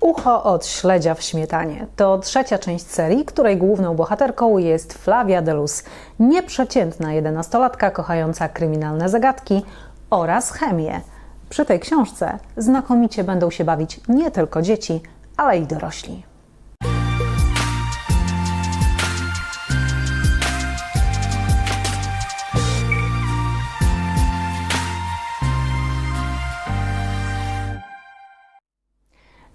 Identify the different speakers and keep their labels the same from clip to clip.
Speaker 1: Ucho od śledzia w śmietanie. To trzecia część serii, której główną bohaterką jest Flavia Delus, nieprzeciętna jedenastolatka kochająca kryminalne zagadki oraz chemię. Przy tej książce znakomicie będą się bawić nie tylko dzieci, ale i dorośli.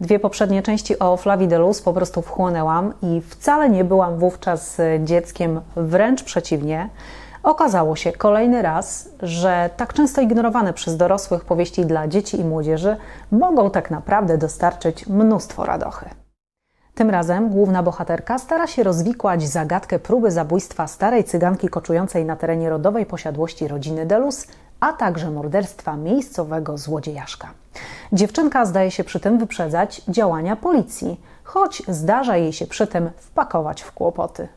Speaker 1: Dwie poprzednie części o Flavii Delus po prostu wchłonęłam i wcale nie byłam wówczas dzieckiem, wręcz przeciwnie. Okazało się kolejny raz, że tak często ignorowane przez dorosłych powieści dla dzieci i młodzieży mogą tak naprawdę dostarczyć mnóstwo radochy. Tym razem główna bohaterka stara się rozwikłać zagadkę próby zabójstwa starej cyganki koczującej na terenie rodowej posiadłości rodziny Delus, a także morderstwa miejscowego złodziejaszka. Dziewczynka zdaje się przy tym wyprzedzać działania policji, choć zdarza jej się przy tym wpakować w kłopoty.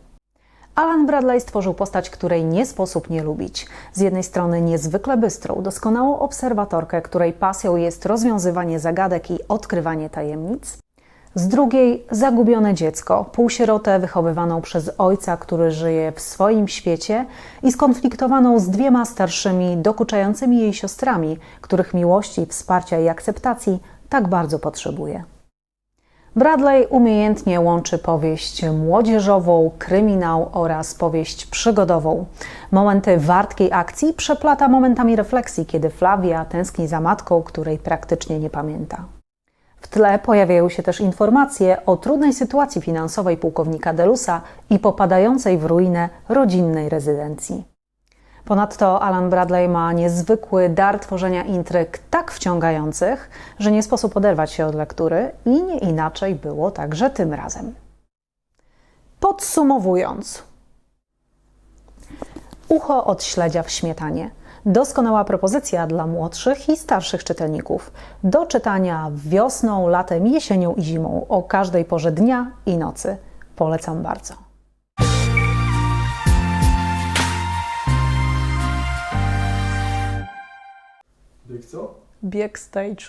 Speaker 1: Alan Bradley stworzył postać, której nie sposób nie lubić. Z jednej strony niezwykle bystrą, doskonałą obserwatorkę, której pasją jest rozwiązywanie zagadek i odkrywanie tajemnic. Z drugiej zagubione dziecko, półsierotę wychowywaną przez ojca, który żyje w swoim świecie i skonfliktowaną z dwiema starszymi, dokuczającymi jej siostrami, których miłości, wsparcia i akceptacji tak bardzo potrzebuje. Bradley umiejętnie łączy powieść młodzieżową, kryminał oraz powieść przygodową. Momenty wartkiej akcji przeplata momentami refleksji, kiedy Flavia tęskni za matką, której praktycznie nie pamięta. W tle pojawiają się też informacje o trudnej sytuacji finansowej pułkownika Delusa i popadającej w ruinę rodzinnej rezydencji. Ponadto Alan Bradley ma niezwykły dar tworzenia intryg tak wciągających, że nie sposób oderwać się od lektury i nie inaczej było także tym razem. Podsumowując, Ucho od śledzia w śmietanie. Doskonała propozycja dla młodszych i starszych czytelników. Do czytania wiosną, latem, jesienią i zimą o każdej porze dnia i nocy. Polecam bardzo.
Speaker 2: Bieg co?
Speaker 1: Bieg stage.